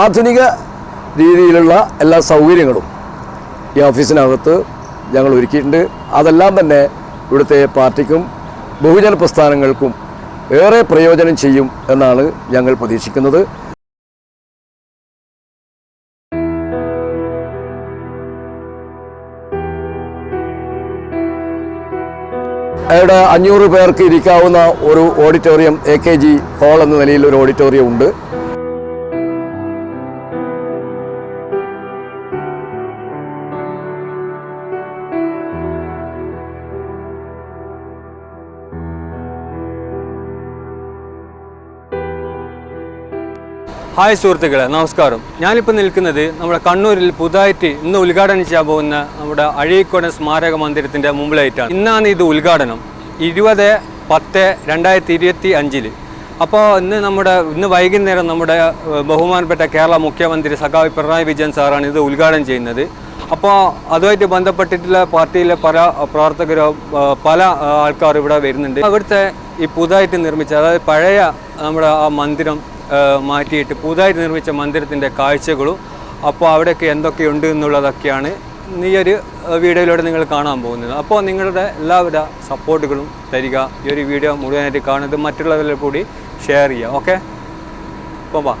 ആധുനിക രീതിയിലുള്ള എല്ലാ സൗകര്യങ്ങളും ഈ ഓഫീസിനകത്ത് ഞങ്ങൾ ഒരുക്കിയിട്ടുണ്ട്. അതെല്ലാം തന്നെ ഇവിടുത്തെ പാർട്ടിക്കും ബഹുജന പ്രസ്ഥാനങ്ങൾക്കും ഏറെ പ്രയോജനം ചെയ്യും എന്നാണ് ഞങ്ങൾ പ്രതീക്ഷിക്കുന്നത്. അവിടെ അഞ്ഞൂറ് പേർക്ക് ഇരിക്കാവുന്ന ഒരു auditorium A K G hall എന്ന നിലയിൽ ഒരു ഓഡിറ്റോറിയം ഉണ്ട്. ഹായ് സുഹൃത്തുക്കളെ നമസ്കാരം. ഞാനിപ്പോൾ നിൽക്കുന്നത് നമ്മുടെ കണ്ണൂരിൽ പുതുതായിട്ട് ഇന്ന് ഉദ്ഘാടനം ചെയ്യാൻ പോകുന്ന നമ്മുടെ അഴീക്കോടൻ സ്മാരക മന്ദിരത്തിന്റെ മുമ്പിലായിട്ടാണ്. ഇന്നാണ് ഇത് ഉദ്ഘാടനം. ഇരുപത് പത്ത് രണ്ടായിരത്തി ഇരുപത്തി അഞ്ചിൽ അപ്പോൾ ഇന്ന് നമ്മുടെ ഇന്ന് വൈകുന്നേരം നമ്മുടെ ബഹുമാനപ്പെട്ട കേരള മുഖ്യമന്ത്രി സഖാവ് പിണറായി വിജയൻ സാറാണ് ഇത് ഉദ്ഘാടനം ചെയ്യുന്നത്. അപ്പോൾ അതുമായിട്ട് ബന്ധപ്പെട്ടിട്ടുള്ള പാർട്ടിയിലെ പല പ്രവർത്തകരോ പല ആൾക്കാരും ഇവിടെ വരുന്നുണ്ട്. അവിടുത്തെ ഈ പുതുതായിട്ട് നിർമ്മിച്ച അതായത് പഴയ നമ്മുടെ ആ മന്ദിരം മാറ്റിയിട്ട് പുതുതായിട്ട് നിർമ്മിച്ച മന്ദിരത്തിന്റെ കാഴ്ചകളും അപ്പോൾ അവിടെയൊക്കെ എന്തൊക്കെയുണ്ട് എന്നുള്ളതൊക്കെയാണ് ഈ ഒരു വീഡിയോയിലൂടെ നിങ്ങൾ കാണാൻ പോകുന്നത്. അപ്പോൾ നിങ്ങളുടെ എല്ലാവിധ സപ്പോർട്ടുകളും തരിക. ഈ ഒരു വീഡിയോ മുഴുവനായിട്ട് കാണുന്നത് മറ്റുള്ളവരിൽ കൂടി ഷെയർ ചെയ്യുക. ഓക്കെ? അപ്പോൾ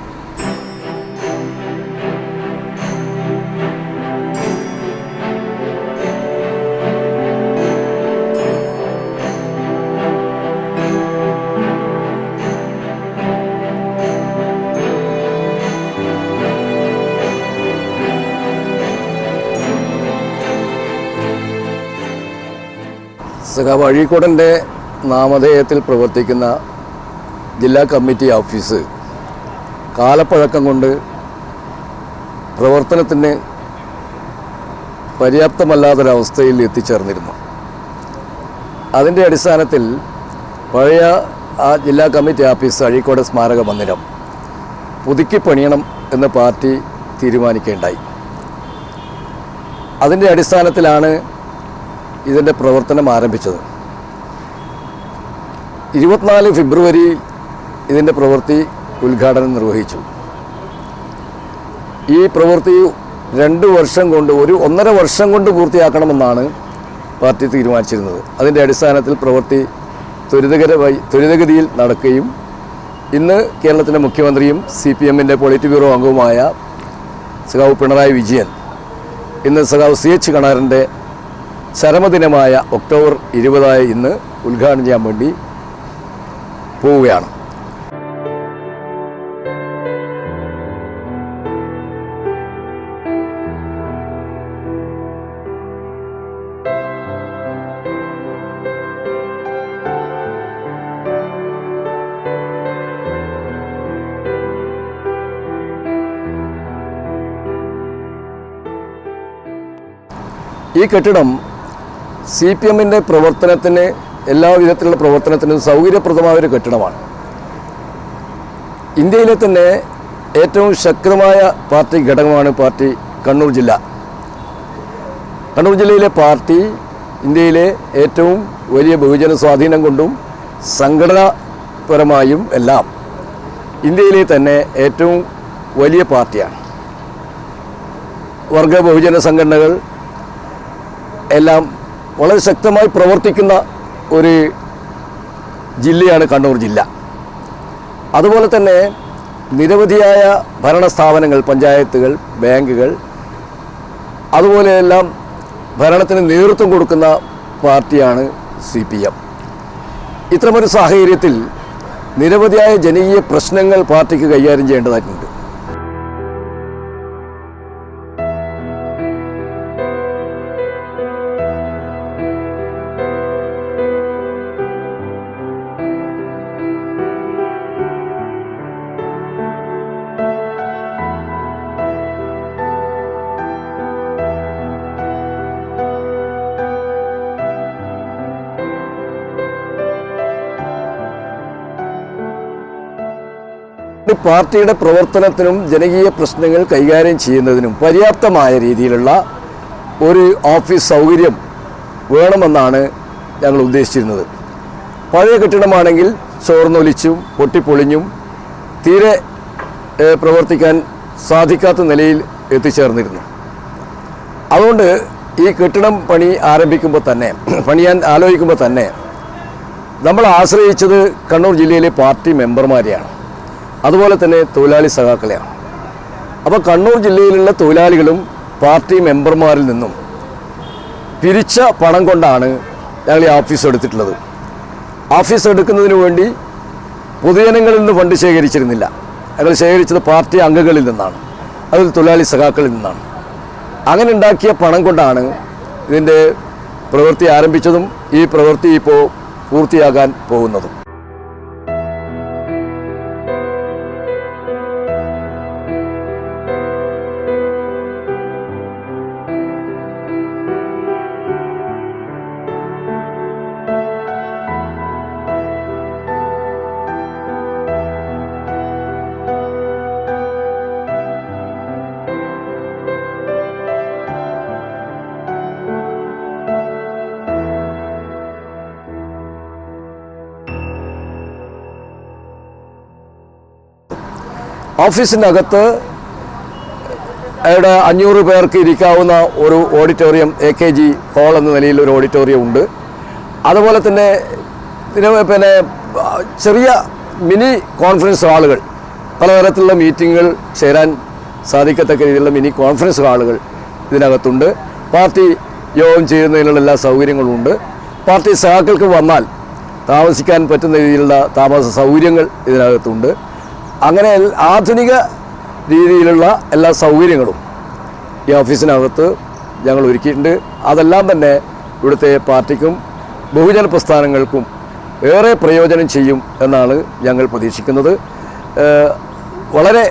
സഖാവ് അഴീക്കോടന്റെ നാമധേയത്തിൽ പ്രവർത്തിക്കുന്ന ജില്ലാ കമ്മിറ്റി ഓഫീസ് കാലപ്പഴക്കം കൊണ്ട് പ്രവർത്തനത്തിന് പര്യാപ്തമല്ലാത്തൊരവസ്ഥയിൽ എത്തിച്ചേർന്നിരുന്നു. അതിന്റെ അടിസ്ഥാനത്തിൽ പഴയ ആ ജില്ലാ കമ്മിറ്റി ഓഫീസ് അഴീക്കോട് സ്മാരക മന്ദിരം പുതുക്കി പണിയണം എന്ന് പാർട്ടി തീരുമാനിക്കുകയുണ്ടായി. അതിന്റെ അടിസ്ഥാനത്തിലാണ് ഇതിന്റെ പ്രവർത്തനം ആരംഭിച്ചത്. ഇരുപത്തിനാല് ഫെബ്രുവരി ഇതിന്റെ പ്രവൃത്തി ഉദ്ഘാടനം നിർവഹിച്ചു. ഈ പ്രവൃത്തി രണ്ട് വർഷം കൊണ്ട് ഒരു ഒന്നര വർഷം കൊണ്ട് പൂർത്തിയാക്കണമെന്നാണ് പാർട്ടി തീരുമാനിച്ചിരുന്നത്. അതിന്റെ അടിസ്ഥാനത്തിൽ പ്രവൃത്തി ത്വരിതകരമായി ത്വരിതഗതിയിൽ നടക്കുകയും ഇന്ന് കേരളത്തിന്റെ മുഖ്യമന്ത്രിയും സി പി എമ്മിന്റെ പോളിറ്റ് ബ്യൂറോ അംഗവുമായ സഖാവ് പിണറായി വിജയൻ ഇന്ന് സഖാവ് സി എച്ച് കണാറിന്റെ ചരമദിനമായ ഒക്ടോബർ ഇരുപതായ ഇന്ന് ഉദ്ഘാടനം ചെയ്യാൻ വേണ്ടി പോവുകയാണ്. ഈ കെട്ടിടം സി പി എമ്മിന്റെ പ്രവർത്തനത്തിന് എല്ലാ വിധത്തിലുള്ള പ്രവർത്തനത്തിനും സൗകര്യപ്രദമായ ഒരു കെട്ടിടമാണ്. ഇന്ത്യയിലെ തന്നെ ഏറ്റവും ശക്തമായ പാർട്ടി ഘടകമാണ് പാർട്ടി കണ്ണൂർ ജില്ല. കണ്ണൂർ ജില്ലയിലെ പാർട്ടി ഇന്ത്യയിലെ ഏറ്റവും വലിയ ബഹുജന സ്വാധീനം കൊണ്ടും സംഘടനാപരമായും എല്ലാം ഇന്ത്യയിലെ തന്നെ ഏറ്റവും വലിയ പാർട്ടിയാണ്. വർഗ ബഹുജന സംഘടനകൾ എല്ലാം വളരെ ശക്തമായി പ്രവർത്തിക്കുന്ന ഒരു ജില്ലയാണ് കണ്ണൂർ ജില്ല. അതുപോലെ തന്നെ നിരവധിയായ ഭരണ സ്ഥാപനങ്ങൾ പഞ്ചായത്തുകൾ ബാങ്കുകൾ അതുപോലെയെല്ലാം ഭരണത്തിന് നേതൃത്വം കൊടുക്കുന്ന പാർട്ടിയാണ് സി പി എം. ഇത്തരമൊരു സാഹചര്യത്തിൽ നിരവധിയായ ജനകീയ പ്രശ്നങ്ങൾ പാർട്ടിക്ക് കൈകാര്യം ചെയ്യേണ്ടതായിട്ടുണ്ട്. പാർട്ടിയുടെ പ്രവർത്തനത്തിനും ജനകീയ പ്രശ്നങ്ങൾ കൈകാര്യം ചെയ്യുന്നതിനും പര്യാപ്തമായ രീതിയിലുള്ള ഒരു ഓഫീസ് സൗകര്യം വേണമെന്നാണ് ഞങ്ങൾ ഉദ്ദേശിച്ചിരുന്നത്. പഴയ കെട്ടിടമാണെങ്കിൽ ചോർന്നൊലിച്ചും പൊട്ടിപ്പൊളിഞ്ഞും തീരെ പ്രവർത്തിക്കാൻ സാധിക്കാത്ത നിലയിൽ എത്തിച്ചേർന്നിരുന്നു. അതുകൊണ്ട് ഈ കെട്ടിടം പണി ആരംഭിക്കുമ്പോൾ തന്നെ പണിയാൻ ആലോചിക്കുമ്പോൾ തന്നെ നമ്മൾ ആശ്രയിച്ചത് കണ്ണൂർ ജില്ലയിലെ പാർട്ടി മെമ്പർമാരെയാണ്. അതുപോലെ തന്നെ തൊഴിലാളി സഖാക്കളെയാണ്. അപ്പോൾ കണ്ണൂർ ജില്ലയിലുള്ള തൊഴിലാളികളും പാർട്ടി മെമ്പർമാരിൽ നിന്നും പിരിച്ച പണം കൊണ്ടാണ് ഞങ്ങൾ ഈ ഓഫീസ് എടുത്തിട്ടുള്ളത്. ഓഫീസ് എടുക്കുന്നതിന് വേണ്ടി പൊതുജനങ്ങളിൽ നിന്ന് ഫണ്ട് ശേഖരിച്ചിരുന്നില്ല. ഞങ്ങൾ ശേഖരിച്ചത് പാർട്ടി അംഗങ്ങളിൽ നിന്നാണ്. അതിൽ തൊഴിലാളി സഖാക്കളിൽ നിന്നാണ്. അങ്ങനെ ഉണ്ടാക്കിയ പണം കൊണ്ടാണ് ഇതിന്റെ പ്രവൃത്തി ആരംഭിച്ചതും ഈ പ്രവൃത്തി ഇപ്പോൾ പൂർത്തിയാകാൻ പോകുന്നതും. ഓഫീസിനകത്ത് അവിടെ അഞ്ഞൂറ് പേർക്ക് ഇരിക്കാവുന്ന ഒരു auditorium A K G hall എന്ന നിലയിൽ ഒരു ഓഡിറ്റോറിയം ഉണ്ട്. അതുപോലെ തന്നെ പിന്നെ ചെറിയ മിനി കോൺഫറൻസ് ഹാളുകൾ പലതരത്തിലുള്ള മീറ്റിങ്ങുകൾ ചേരാൻ സാധിക്കത്തക്ക രീതിയിലുള്ള മിനി കോൺഫറൻസ് ഹാളുകൾ ഇതിനകത്തുണ്ട്. പാർട്ടി യോഗം ചെയ്യുന്നതിനുള്ള എല്ലാ സൗകര്യങ്ങളും ഉണ്ട്. പാർട്ടി സഹാക്കൾക്ക് വന്നാൽ താമസിക്കാൻ പറ്റുന്ന രീതിയിലുള്ള താമസ സൗകര്യങ്ങൾ ഇതിനകത്തുണ്ട്. അങ്ങനെ ആധുനിക രീതിയിലുള്ള എല്ലാ സൗകര്യങ്ങളും ഈ ഓഫീസിനകത്ത് ഞങ്ങൾ ഒരുക്കിയിട്ടുണ്ട്. അതെല്ലാം തന്നെ ഇവിടുത്തെ പാർട്ടിക്കും ബഹുജന പ്രസ്ഥാനങ്ങൾക്കും ഏറെ പ്രയോജനം ചെയ്യും എന്നാണ് ഞങ്ങൾ പ്രതീക്ഷിക്കുന്നത്. വളരെ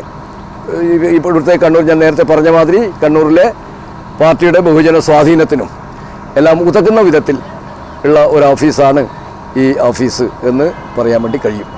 ഇപ്പോൾ ഇവിടുത്തെ കണ്ണൂർ ഞാൻ നേരത്തെ പറഞ്ഞ മാതിരി കണ്ണൂരിലെ പാർട്ടിയുടെ ബഹുജന സ്വാധീനത്തിനും എല്ലാം ഉതകുന്ന വിധത്തിൽ ഉള്ള ഒരു ഓഫീസാണ് ഈ ഓഫീസ് എന്ന് പറയാൻ വേണ്ടി കഴിയും.